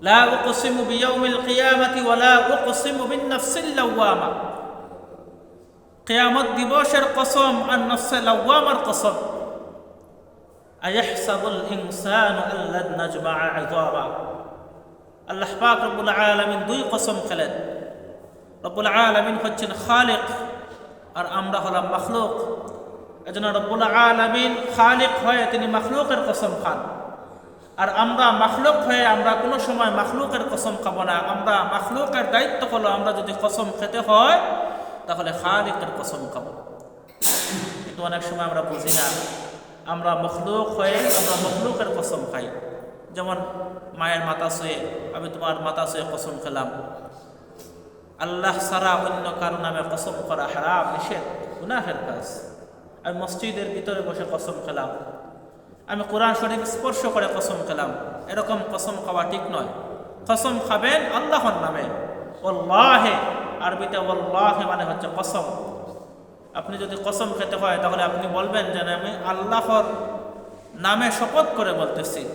লা উকসিমু বিয়াউমিল কিয়ামাতি ওয়ালা উকসিমু বিন নাফসিল লাওয়ামা কিয়ামত দিবসের কসম আর নফসে লাওয়ামার কসম আয়াহসাবুল ইনসানু আল্লান নাজমা'a 'idama আল্লাহ পাক রব্বুল আলামিন দুই কসম খেলেন রব্বুল আলামিন হচ্ছেন খালিক আর আমরা হলাম মখলুক এজন্য রব্বুল আলামিন খালিক হয়ে তিনি মখলুকের কসম খান আর আমরা মখলুক হয়ে আমরা কোনো সময় মাখলুকের কসম খাব না। আমরা মাখলুকের দায়িত্ব হলো আমরা যদি কসম খেতে হয়, তাহলে খালিকের কসম খাব। কিন্তু অনেক সময় আমরা বুঝি না। আমরা মখলুক হয়ে আমরা মখলুকের কসম খাই। যেমন মায়ের মাথা শুয়ে আমি তোমার মাথা শুয়ে কসম খেলাম। আল্লাহ সারা অন্য কারও নামে কসম করা হারাম, নিষেধ, গুনাহের কাজ। আমি মসজিদের ভিতরে বসে কসম খেলাম। আমি কোরআন শরীফ স্পর্শ করে কসম খেলাম। এরকম কসম খাওয়া ঠিক নয়। কসম খাবেন আল্লাহর নামে। ওল্লাহে আরবিতে ওল্লাহে মানে হচ্ছে কসম। আপনি যদি কসম খেতে হয়, তাহলে আপনি বলবেন যে আমি আল্লাহর নামে শপথ করে বলতেছি।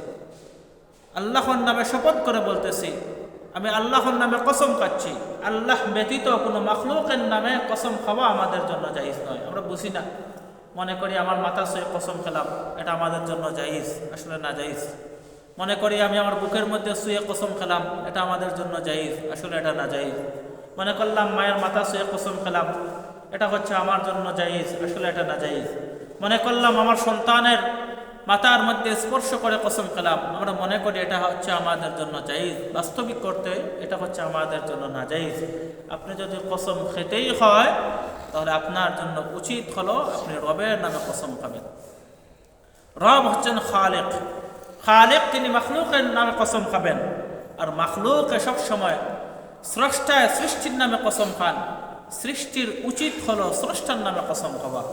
আল্লাহর নামে শপথ করে বলতেছি। আমি আল্লাহর নামে কসম খাচ্ছি। আল্লাহ ব্যতীত কোনো মখলুকের নামে কসম খাওয়া আমাদের জন্য জাইজ নয়। আমরা বুঝি না। মনে করি আমার মাথা শুয়ে কসম খেলাম, এটা আমাদের জন্য জাইজ আসলে না জাইজ মনে করি আমি আমার বুকের মধ্যে শুয়ে কসম খেলাম, এটা আমাদের জন্য জাইজ আসলে এটা না জাইজ মনে করলাম মায়ের মাথা শুয়ে কসম খেলাম, এটা হচ্ছে আমার জন্য জাইজ আসলে এটা না জাইজ মনে করলাম আমার সন্তানের মাথার মধ্যে স্পর্শ করে কসম খেলাম, আমরা মনে করি এটা হচ্ছে আমাদের জন্য জাইজ বাস্তবিক করতে এটা হচ্ছে আমাদের জন্য না জাইজ আপনি যদি কসম খেতেই হয় তাহলে আপনার জন্য উচিত হলো আপনি রবের নামে কসম খাবেন। রব হচ্ছেন খালেক। খালেক তিনি মখলুকের নামে কসম খাবেন। আর মখলুকে সব সময় স্রষ্টায় সৃষ্টির নামে কসম খান। সৃষ্টির উচিত হলো স্রষ্টার নামে কসম খাওয়া।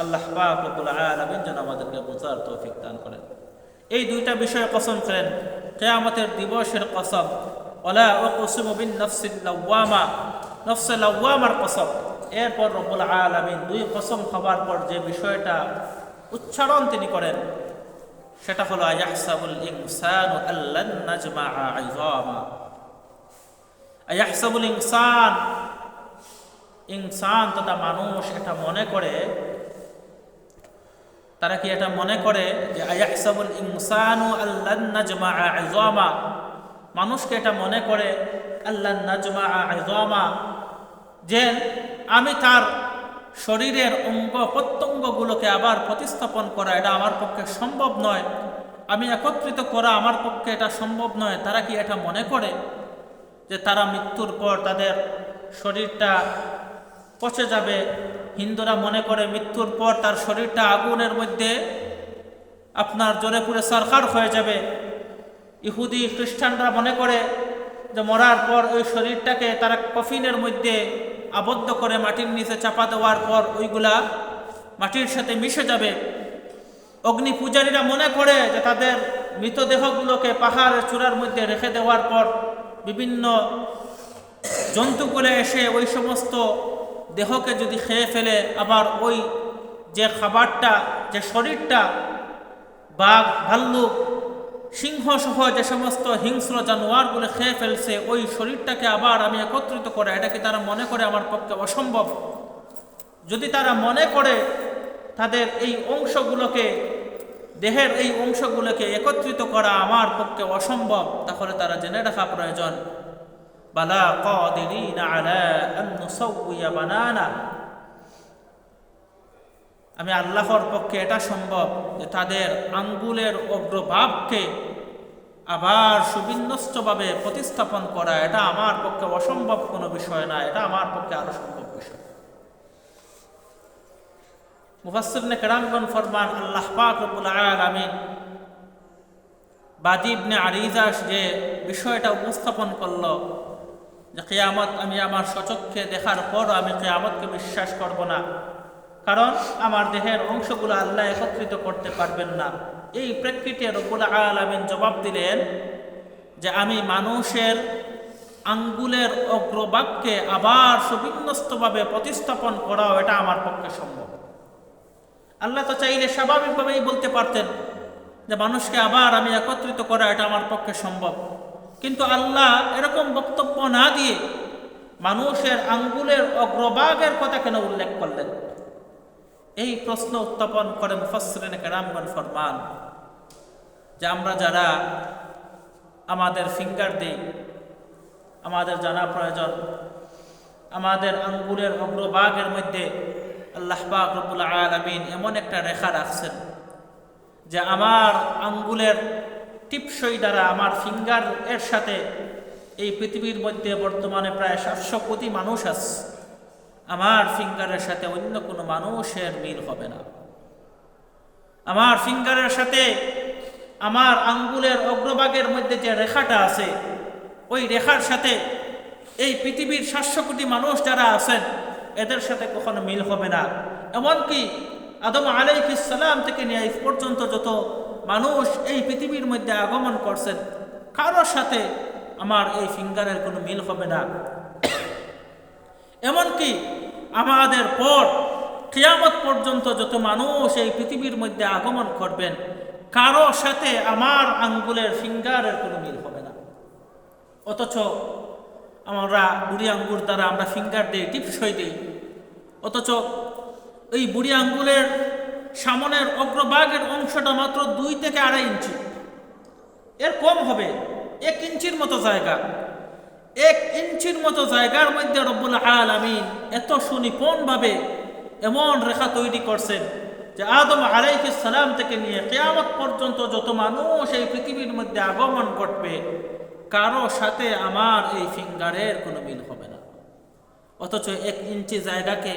আল্লাহ পাক রব্বুল আলামিন যেন আমাদেরকে বোঝার তৌফিক দান করেন। এই দুইটা বিষয়ে কসম করেন কেয়ামতের দিবসের কসম। ওলা উকসিমু বিন নফসিল লাওয়ামা। নফসে লাওয়ামার কসম। এরপর রব্বুল আলামিন দুই কসম খাবার পর যে বিষয়টা উচ্চারণ তিনি করেন, সেটা হলো, আয়াহসাবুল ইনসানু আল্লান নাজমা'a ইযামা আয়াহসাবুল ইনসান ইনসান তথা মানুষ এটা মনে করে, তারা কি এটা মনে করে যে আয়াহসাবুল ইনসানু আল্লান নাজমা'a ইযামা মানুষকে এটা মনে করে আল্লাহ নাজমা'a ইযামা যে আমি তার শরীরের অঙ্গ প্রত্যঙ্গগুলোকে আবার প্রতিস্থাপন করা, এটা আমার পক্ষে সম্ভব নয়। আমি একত্রিত করা আমার পক্ষে এটা সম্ভব নয়। তারা কি এটা মনে করে যে তারা মৃত্যুর পর তাদের শরীরটা পচে যাবে? হিন্দুরা মনে করে মৃত্যুর পর তার শরীরটা আগুনের মধ্যে আপনার জোরে পুরে সরকার হয়ে যাবে। ইহুদি খ্রিস্টানরা মনে করে যে মরার পর ওই শরীরটাকে তারা কফিনের মধ্যে আবদ্ধ করে মাটির নিচে চাপা দেওয়ার পর ওইগুলা মাটির সাথে মিশে যাবে। অগ্নি পূজারীরা মনে করে যে তাদের মৃতদেহগুলোকে পাহাড়ের চূড়ার মধ্যে রেখে দেওয়ার পর বিভিন্ন জন্তুগুলো এসে ওই সমস্ত দেহকে যদি খেয়ে ফেলে, আবার ওই যে খাবারটা, যে শরীরটা, বাঘ, ভাল্লুক সিংহ সহ যে সমস্ত হিংস্র জানোয়ারগুলো খেয়ে ফেলছে, ওই শরীরটাকে আবার আমি একত্রিত করে, এটাকে তারা মনে করে আমার পক্ষে অসম্ভব। যদি তারা মনে করে তাদের এই অংশগুলোকে, দেহের এই অংশগুলোকে একত্রিত করা আমার পক্ষে অসম্ভব, তাহলে তারা জেনে রাখা প্রয়োজন। বালা বানানা। আমি আল্লাহর পক্ষে এটা সম্ভব যে তাদের আঙ্গুলের অগ্রভাবকে আবার সুবিন্যস্তভাবে প্রতিস্থাপন করা, এটা আমার পক্ষে অসম্ভব কোনো বিষয় না, এটা আমার পক্ষে আরও সম্ভব বিষয়। মুফাসসিরনে কেরামগণ ফরমান, আল্লাহ পাক রব্বুল আলামিন বাদিবনে আরিজাস যে বিষয়টা উপস্থাপন করল যে কেয়ামত আমি আমার সচক্ষে দেখার পর আমি কেয়ামতকে বিশ্বাস করব না। কারণ আমার দেহের অংশগুলো আল্লাহ একত্রিত করতে পারবেন না। এই প্রেক্ষিতে রব্বুল আলামিন জবাব দিলেন যে আমি মানুষের আঙ্গুলের অগ্রবাক্যে আবার সুবিন্যস্তভাবে প্রতিস্থাপন করাও এটা আমার পক্ষে সম্ভব। আল্লাহ তো চাইলে স্বাভাবিকভাবেই বলতে পারতেন যে মানুষকে আবার আমি একত্রিত করা এটা আমার পক্ষে সম্ভব। কিন্তু আল্লাহ এরকম বক্তব্য না দিয়ে মানুষের আঙ্গুলের অগ্রভাগের কথা কেন উল্লেখ করলেন? এই প্রশ্ন উত্থাপন করে মুফাসরিন কেরামগণ ফরমান, যে আমরা যারা আমাদের ফিঙ্গার দিই, আমাদের জানা প্রয়োজন, আমাদের আঙ্গুলের অগ্রভাগের মধ্যে আল্লাহ পাক রব্বুল আলমিন এমন একটা রেখা রাখছেন, যে আমার আঙ্গুলের টিপসই দ্বারা আমার ফিঙ্গার এর সাথে এই পৃথিবীর মধ্যে বর্তমানে প্রায় সাতশো কোটি মানুষ আছে। আমার ফিঙ্গারের সাথে অন্য কোনো মানুষের মিল হবে না। আমার ফিঙ্গারের সাথে আমার আঙ্গুলের অগ্রভাগের মধ্যে যে রেখাটা আছে, ওই রেখার সাথে এই পৃথিবীর সাতশো কোটি মানুষ যারা আছেন, এদের সাথে কখনো মিল হবে না। এমনকি আদম আলাইহিসাল্লাম থেকে নিয়ে পর্যন্ত যত মানুষ এই পৃথিবীর মধ্যে আগমন করছেন, কারোর সাথে আমার এই ফিঙ্গারের কোনো মিল হবে না। এমনকি আমাদের পর, কিয়ামত পর্যন্ত যত মানুষ এই পৃথিবীর মধ্যে আগমন করবেন, কারও সাথে আমার আঙ্গুলের ফিঙ্গারের কোনো মিল হবে না। অথচ আমরা বুড়ি আঙ্গুর দ্বারা আমরা ফিঙ্গার দিই টিপসই দিই। অথচ এই বুড়ি আঙ্গুলের সামনের অগ্রভাগের অংশটা মাত্র দুই থেকে আড়াই ইঞ্চি। এর কম হবে, এক ইঞ্চির মতো জায়গা। এক ইঞ্চির মতো জায়গার মধ্যে রব্বুল আলামিন এত সুনিপুণভাবে এমন রেখা তৈরি করছেন যে আদম আলাইহিস সালাম থেকে নিয়ে কেয়ামত পর্যন্ত যত মানুষ এই পৃথিবীর মধ্যে আগমন করবে কারও সাথে আমার এই ফিঙ্গারের কোনো মিল হবে না। অথচ এক ইঞ্চি জায়গাকে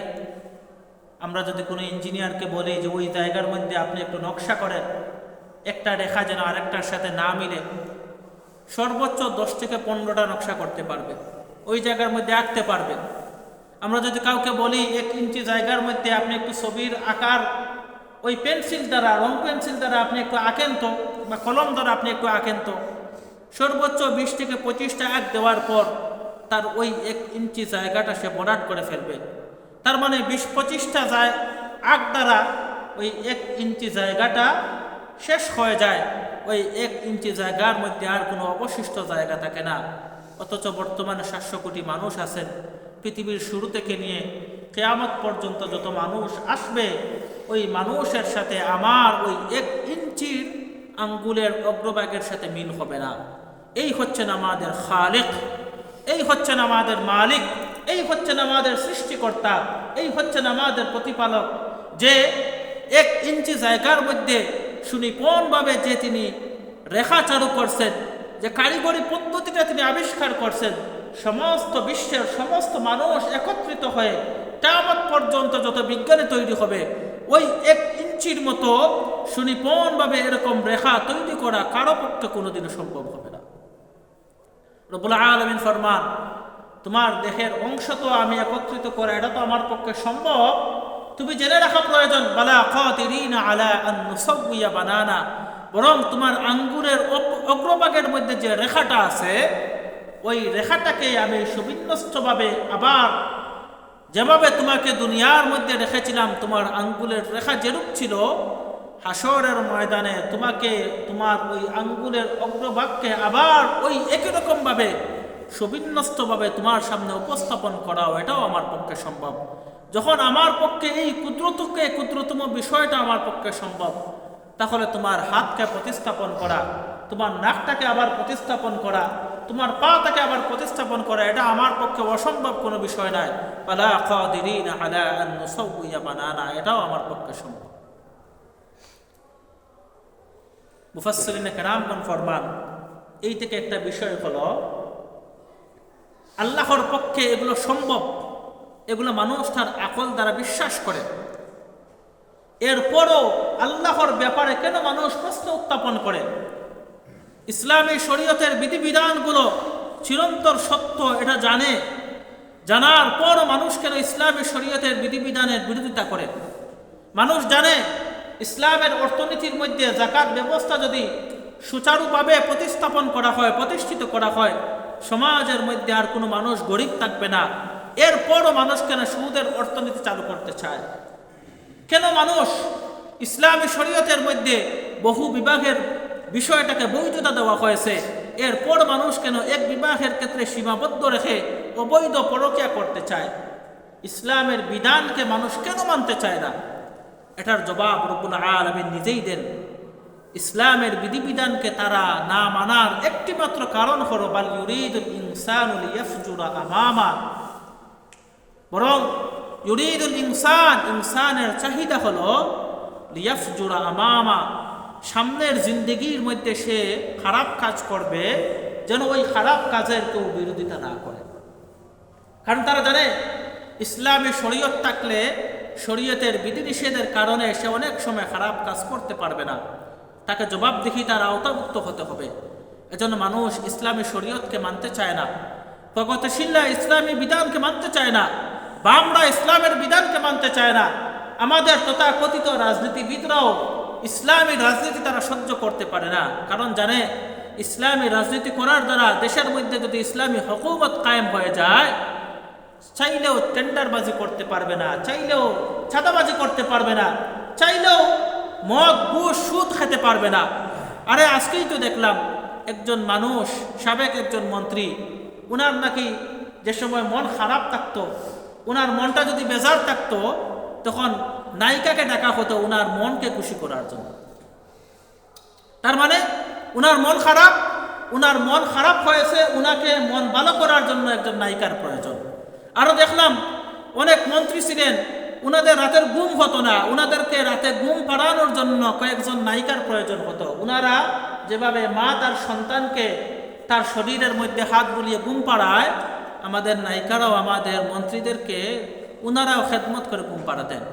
আমরা যদি কোনো ইঞ্জিনিয়ারকে বলি যে ওই জায়গার মধ্যে আপনি একটু নকশা করেন, একটা রেখা যেন আরেকটার সাথে না মিলে সর্বোচ্চ দশ থেকে পনেরোটা নকশা করতে পারবে। ওই জায়গার মধ্যে আঁকতে পারবে। আমরা যদি কাউকে বলি এক ইঞ্চি জায়গার মধ্যে আপনি একটু ছবির আকার, ওই পেন্সিল দ্বারা, রং পেন্সিল দ্বারা আপনি একটু আঁকেন তো, বা কলম দ্বারা আপনি একটু আঁকেন তো, সর্বোচ্চ বিশ থেকে পঁচিশটা আঁক দেওয়ার পর তার ওই এক ইঞ্চি জায়গাটা সে বরাট করে ফেলবে। তার মানে বিশ পঁচিশটা আগ দ্বারা ওই এক ইঞ্চি জায়গাটা শেষ হয়ে যায়। ওই এক ইঞ্চি জায়গার মধ্যে আর কোনো অবশিষ্ট জায়গা থাকে না। অথচ বর্তমানে সাতশো কোটি মানুষ আছেন। পৃথিবীর শুরু থেকে নিয়ে কেয়ামত পর্যন্ত যত মানুষ আসবে, ওই মানুষের সাথে আমার ওই এক ইঞ্চির আঙ্গুলের অগ্রভাগের সাথে মিল হবে না। এই হচ্ছেন আমাদের খালেক, এই হচ্ছেন আমাদের মালিক, এই হচ্ছেন আমাদের সৃষ্টিকর্তা, এই হচ্ছেন আমাদের প্রতিপালক যে এক ইঞ্চি জায়গার মধ্যে সুনিপুণভাবে যে তিনি রেখা চালু করছেন, যে কারিগরি পদ্ধতিটা তিনি আবিষ্কার করছেন, সমস্ত বিশ্বের সমস্ত মানুষ একত্রিত হয়ে কেয়ামত পর্যন্ত যত বিজ্ঞানী তৈরি হবে, ওই এক ইঞ্চির মতো সুনিপুণভাবে এরকম রেখা তৈরি করা কারও পক্ষে কোনোদিনও সম্ভব হবে না। রবুল আলমিন ফরমান, তোমার দেহের অংশ তো আমি একত্রিত করা, এটা তো আমার পক্ষে সম্ভব। তুমি জেনে রাখা প্রয়োজন আলা বানানা। বরং তোমার আঙ্গুরের অগ্রভাগের মধ্যে যে রেখাটা আছে, ওই রেখাটাকে আমি সুবিন্যস্তভাবে আবার যেভাবে তোমাকে দুনিয়ার মধ্যে রেখেছিলাম, তোমার আঙ্গুলের রেখা যেরূপ ছিল, হাসরের ময়দানে তোমাকে তোমার ওই আঙ্গুলের অগ্রভাগকে আবার ওই একই রকমভাবে সুবিন্যস্তভাবে তোমার সামনে উপস্থাপন করাও, এটাও আমার পক্ষে সম্ভব। যখন আমার পক্ষে এই ক্ষুদ্রতকে ক্ষুদ্রতম বিষয়টা আমার পক্ষে সম্ভব, তাহলে তোমার হাতকে প্রতিস্থাপন করা, তোমার নাকটাকে আবার প্রতিস্থাপন করা, তোমার পাটাকে আবার প্রতিস্থাপন করা, এটা আমার পক্ষে অসম্ভব কোনো বিষয় নয়। বানানা, এটাও আমার পক্ষে সম্ভব। ফরমান, এই থেকে একটা বিষয় হলো, আল্লাহর পক্ষে এগুলো সম্ভব। এগুলো মানুষ তার আকল দ্বারা বিশ্বাস করে। এরপরও আল্লাহর ব্যাপারে কেন মানুষ প্রশ্ন উত্থাপন করে? ইসলামী শরীয়তের বিধিবিধানগুলো চিরন্তর সত্য, এটা জানে। জানার পর মানুষ কেন ইসলামী শরীয়তের বিধিবিধানের বিরোধিতা করে? মানুষ জানে ইসলামের অর্থনীতির মধ্যে জাকাত ব্যবস্থা যদি সুচারুভাবে প্রতিস্থাপন করা হয়, প্রতিষ্ঠিত করা হয়, সমাজের মধ্যে আর কোনো মানুষ গরিব থাকবে না। এরপরও মানুষ কেন সুদের অর্থনীতি চালু করতে চায়? কেন মানুষ ইসলামী শরীয়তের মধ্যে বহু বিভাগের বিষয়টাকে বৈধতা দেওয়া হয়েছে? এরপর মানুষ কেন এক বিবাহের ক্ষেত্রে সীমাবদ্ধ রেখে অবৈধ পরকিয়া করতে চায়? ইসলামের বিধানকে মানুষ কেন মানতে চায় না? এটার জবাব রব্বুল আলমিন নিজেই দেন। ইসলামের বিধিবিধানকে তারা না মানার একটি মাত্র কারণ হলো, বাল ইউরিদুল ইনসানুল ইয়াফজুরা আমামা। বরং ইউরিদুল ইনসান, ইনসানের চাহিদা হলো লিয়াফজুরা আমামা। সামনের জিন্দগির মধ্যে সে খারাপ কাজ করবে যেন ওই খারাপ কাজের কেউ বিরোধিতা না করে। কারণ তারা জানে, ইসলামে শরীয়ত থাকলে শরীয়তের বিধিনিষেধের কারণে সে অনেক সময় খারাপ কাজ করতে পারবে না। তাকে জবাবদিহি তার আওতাভুক্ত হতে হবে। এজন্য মানুষ ইসলামী শরীয়তকে মানতে চায় না। প্রগতিশীলরা ইসলামী বিধানকে মানতে চায় না। বামরা ইসলামের বিধানকে মানতে চায় না। আমাদের তথাকথিত রাজনীতিবিদরাও ইসলামী রাজনীতি তারা সহ্য করতে পারে না। কারণ জানে, ইসলামী রাজনীতি করার দ্বারা দেশের মধ্যে যদি ইসলামী হকুমত কায়েম হয়ে যায়, চাইলেও টেন্ডারবাজি করতে পারবে না, চাইলেও ছাদাবাজি করতে পারবে না, চাইলেও মদ, ঘুষ, সুদ খেতে পারবে না। আরে আজকেই তো দেখলাম একজন মানুষ, সাবেক একজন মন্ত্রী, উনার নাকি যে সময় মন খারাপ থাকতো উনার মনটা যদি বেজার থাকতো, তখন নায়িকাকে ডাকা হতো ওনার মনকে খুশি করার জন্য। তার মানে উনার মন খারাপ, উনার মন খারাপ হয়েছে ওনাকে মন ভালো করার জন্য একজন নায়িকার প্রয়োজন। আরও দেখলাম, অনেক মন্ত্রী ছিলেন ওনাদের রাতের ঘুম হতো না ওনাদেরকে রাতে ঘুম পাড়ানোর জন্য কয়েকজন নায়িকার প্রয়োজন হতো। উনারা যেভাবে মা তার সন্তানকে তার শরীরের মধ্যে হাত বুলিয়ে ঘুম পাড়ায় আমাদের নায়িকারাও আমাদের মন্ত্রীদেরকে উনারাও খেদমত করে ঘুম পাড়াতেন।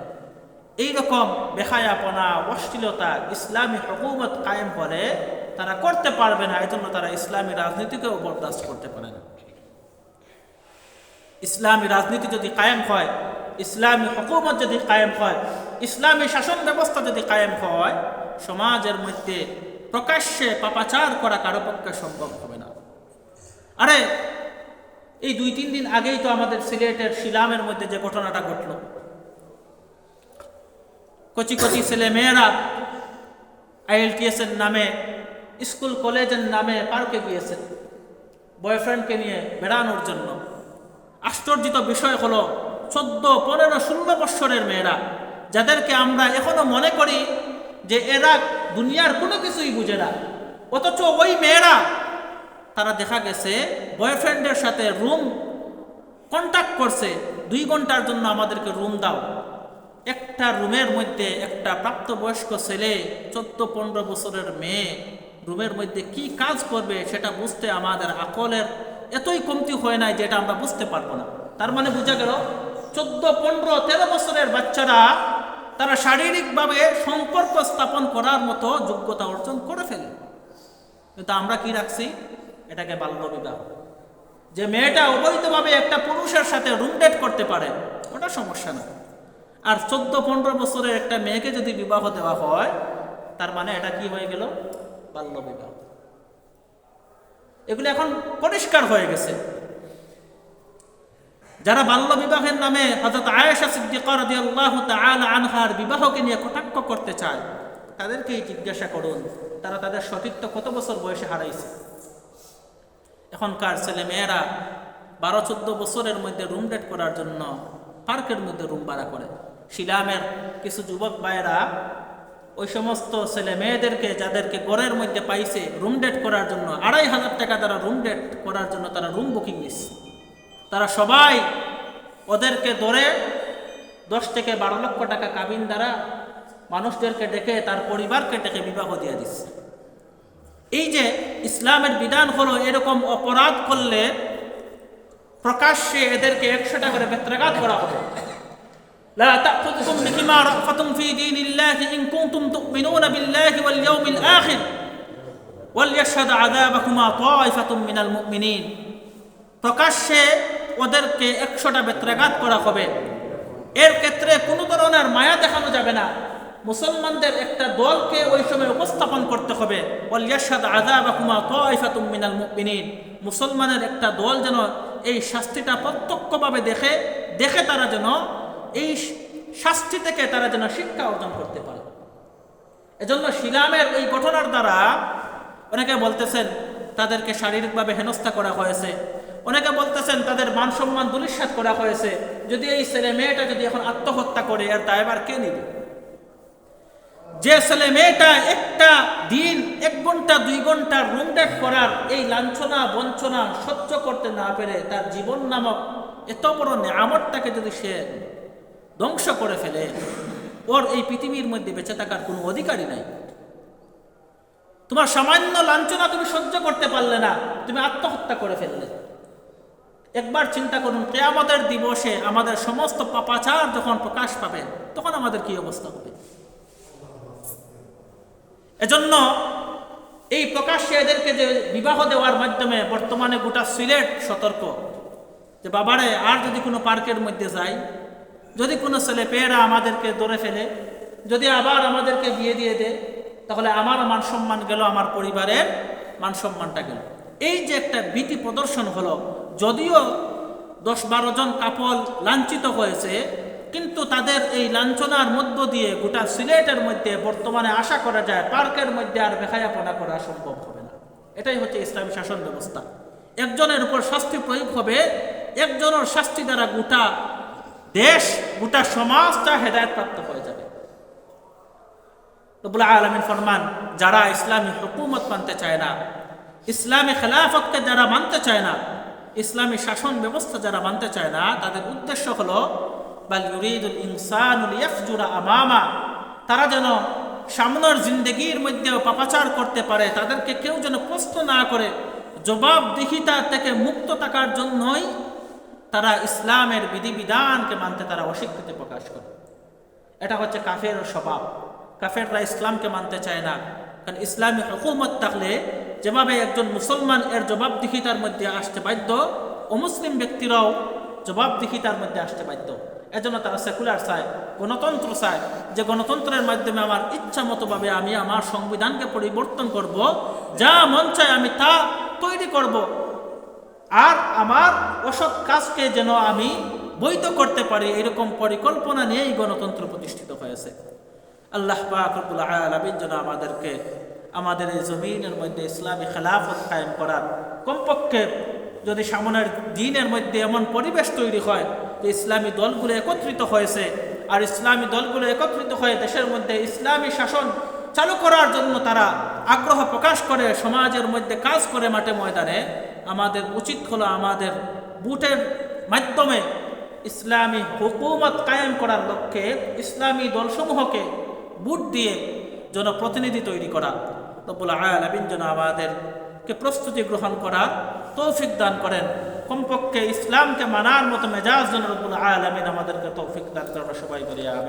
এইরকম বেখায়াপনা অশ্লীলতা, ইসলামী হকুমত কায়েম করে তারা করতে পারবে না এই জন্য তারা ইসলামী রাজনীতিকেও বরদাস্ত করতে পারে না। ইসলামী রাজনীতি যদি কায়েম হয়, ইসলামী হকুমত যদি কায়েম হয়, ইসলামী শাসন ব্যবস্থা যদি কায়েম হয়, সমাজের মধ্যে প্রকাশ্যে পাপাচার করা কারও পক্ষে সম্ভব হবে না। আরে এই দুই তিন দিন আগেই তো আমাদের সিলেটের শিলামের মধ্যে যে ঘটনাটা ঘটল। কচি কচি ছেলে মেয়েরা আইএলটিএস এর নামে, স্কুল কলেজের নামে পার্কে গিয়েছে, বয়ফ্রেন্ডকে নিয়ে বেড়ানোর জন্য। আশ্চর্যিত বিষয় হলো, চোদ্দ, পনেরো, ষোলো বৎসরের মেয়েরা, যাদেরকে আমরা এখনও মনে করি যে এরা দুনিয়ার কোনো কিছুই বুঝে না। অথচ ওই মেয়েরা তারা দেখা গেছে বয়ফ্রেন্ডের সাথে রুম কন্ট্যাক্ট করছে। দুই ঘণ্টার জন্য আমাদেরকে রুম দাও। একটা রুমের মধ্যে একটা প্রাপ্তবয়স্ক ছেলে, চোদ্দ, পনেরো বছরের মেয়ে রুমের মধ্যে কি কাজ করবে সেটা বুঝতে আমাদের আকলের এতই কমতি হয় নাই যেটা আমরা বুঝতে পারব না। তার মানে বোঝা গেল, চোদ্দ, পনেরো, তেরো বছরের বাচ্চারা তারা শারীরিকভাবে সম্পর্ক স্থাপন করার মতো যোগ্যতা অর্জন করে ফেলে। কিন্তু আমরা কি রাখছি? এটাকে বাল্য বিবাহ। যে মেয়েটা অবৈধভাবে একটা পুরুষের সাথে রুম ডেট করতে পারে, ওটা সমস্যা না। আর চোদ্দ পনেরো বছরের একটা মেয়েকে যদি বিবাহ দেওয়া হয়, তার মানে এটা কি হয়ে গেল? বাল্য বিবাহ। এগুলো এখন পরিষ্কার হয়ে গেছে। যারা বাল্য বিবাহের নামে হজরত আয়েশা সিদ্দিকা রাদিয়াল্লাহু আনহার বিবাহকে নিয়ে কটাক্ষ করতে চায়, তাদেরকেই জিজ্ঞাসা করুন, তারা তাদের সতীত্ব কত বছর বয়সে হারাইছে? এখনকার ছেলে মেয়েরা বারো চোদ্দ বছরের মধ্যে রুম ডেট করার জন্য পার্কের মধ্যে রুম ভাড়া করে। শিলামের কিছু যুবক ভাইয়েরা ওই সমস্ত ছেলে মেয়েদেরকে যাদেরকে ঘরের মধ্যে পাইছে রুম ডেট করার জন্য, আড়াই হাজার টাকা তারা রুম ডেট করার জন্য তারা রুম বুকিং নিচ্ছে। তারা সবাই ওদেরকে ধরে দশ থেকে বারো লক্ষ টাকা কাবিন দ্বারা মানুষদেরকে ডেকে তার পরিবারকে ডেকে বিবাহ দিয়ে দিচ্ছে। এই যে ইসলামের বিধান হলো এরকম অপরাধ করলে প্রকাশ্যে এদেরকে একশো টাকা করে বেত্রাঘাত করা হবে لا تأخذكم بهما رأفة في دين الله إن كنتم تؤمنون بالله واليوم الآخر وليشهد عذابكما طائفة من المؤمنين প্রকাশ্যে ওদেরকে একশোটা বেত্রাঘাত করা হবে এর ক্ষেত্রে কোনো ধরনের মায়া দেখানো যাবে না মুসলমানদের একটা দলকে ওই সময় উপস্থাপন করতে হবে। মুসলমানের একটা দল যেন এই শাস্তিটা প্রত্যক্ষভাবে দেখে দেখে তারা যেন এই শাস্তি থেকে তারা যেন শিক্ষা অর্জন করতে পারে। এজন্য শিলামের এই ঘটনার দ্বারা অনেকে বলতেছেন, তাদেরকে শারীরিকভাবে হেনস্থা করা হয়েছে। অনেকে বলতেছেন, তাদের মান সম্মান দুলিশ্বাত করা হয়েছে। যদি এই ছেলে মেয়েটা যদি এখন আত্মহত্যা করে আর দায়বার কে নিবে? যে ছেলে মেয়েটা একটা দিন, এক ঘণ্টা, দুই ঘণ্টা রুম ডেট করার এই লাঞ্ছনা, বঞ্চনা সহ্য করতে না পেরে তার জীবন নামক এত বড় নেয়ামতটাকে যদি সে ধ্বংস করে ফেলে, ওর এই পৃথিবীর মধ্যে বেঁচে থাকার কোনো অধিকারই নাই। তোমার সামান্য লাঞ্ছনা তুমি সহ্য করতে পারলে না, তুমি আত্মহত্যা করে ফেললে। একবার চিন্তা করুন, কেয়ামতের দিবসে আমাদের সমস্ত পাপাচার যখন প্রকাশ পাবে, তখন আমাদের কি অবস্থা হবে? এজন্য এই প্রকাশ্যে এদেরকে যে বিবাহ দেওয়ার মাধ্যমে বর্তমানে গোটা সিলেট সতর্ক যে, বাবারে, আর যদি কোনো পার্কের মধ্যে যাই, যদি কোনো ছেলে পেয়েরা আমাদেরকে ধরে ফেলে, যদি আবার আমাদেরকে বিয়ে দিয়ে দেয় তাহলে আমার মান সম্মান গেল, আমার পরিবারের মান সম্মানটা গেল। এই যে একটা ভীতি প্রদর্শন হলো, যদিও দশ বারো জন কাপল লাঞ্ছিত হয়েছে কিন্তু তাদের এই লাঞ্ছনার মধ্য দিয়ে গোটা সিলেটের মধ্যে বর্তমানে আশা করা যায় পার্কের মধ্যে আর বেখায়াপনা করা সম্ভব হবে না। এটাই হচ্ছে ইসলামী শাসন ব্যবস্থা। একজনের উপর শাস্তি প্রয়োগ হবে, একজনের শাস্তি দ্বারা গোটা দেশ, গোটা সমাজটা হেদায়ত প্রাপ্ত হয়ে যাবে। রবুল আলমিন ফরমান, যারা ইসলামী হুকুমত মানতে চায় না, ইসলামী খেলাফতকে যারা মানতে চায় না, ইসলামী শাসন ব্যবস্থা যারা মানতে চায় না, তাদের উদ্দেশ্য হলো আমামা। তারা যেন সামনের জিন্দগির মধ্যেও পাপাচার করতে পারে, তাদেরকে কেউ যেন প্রশ্ন না করে, জবাবদিহিতা থেকে মুক্ত থাকার জন্যই তারা ইসলামের বিধিবিধানকে মানতে তারা অস্বীকৃতি প্রকাশ করে। এটা হচ্ছে কাফের স্বভাব। কাফেররা ইসলামকে মানতে চায় না। কারণ ইসলামী হুকুমত থাকলে যেভাবে একজন মুসলমান এর জবাবদিহিতার মধ্যে আসতে বাধ্য, অমুসলিম ব্যক্তিরাও জবাবদিহিতার মধ্যে আসতে বাধ্য। এজন্য তারা সেকুলার চায়, গণতন্ত্র চায় যে গণতন্ত্রের মাধ্যমে আমার ইচ্ছা মতোভাবে আমি আমার সংবিধানকে পরিবর্তন করব, যা মন চায় আমি তা তৈরি করব। আর আমার অসৎ কাজকে যেন আমি বৈধ করতে পারি, এরকম পরিকল্পনা নিয়েই গণতন্ত্র প্রতিষ্ঠিত হয়েছে। আল্লাহ পাকুল আলমিন যেন আমাদেরকে, আমাদের এই জমিনের মধ্যে ইসলামী খেলাফত কায়েম করার কমপক্ষে যদি সামনের দিনের মধ্যে এমন পরিবেশ তৈরি হয় যে ইসলামী দলগুলো একত্রিত হয়েছে। আর ইসলামী দলগুলো একত্রিত হয়ে দেশের মধ্যে ইসলামী শাসন চালু করার জন্য তারা আগ্রহ প্রকাশ করে, সমাজের মধ্যে কাজ করে মাঠে ময়দানে। আমাদের উচিত হলো আমাদের বুটের মাধ্যমে ইসলামী হুকুমত কায়েম করার লক্ষ্যে ইসলামী দলসমূহকে বুট দিয়ে জনপ্রতিনিধি তৈরি করা। রব্বুল আলামিন যেন আমাদেরকে প্রস্তুতি গ্রহণ করার তৌফিক দান করেন। কমপক্ষে ইসলামকে মানার মতো মেজাজ জন্য রব্বুল আলমিন আমাদেরকে তৌফিক দান করানো, সবাই বলি আমি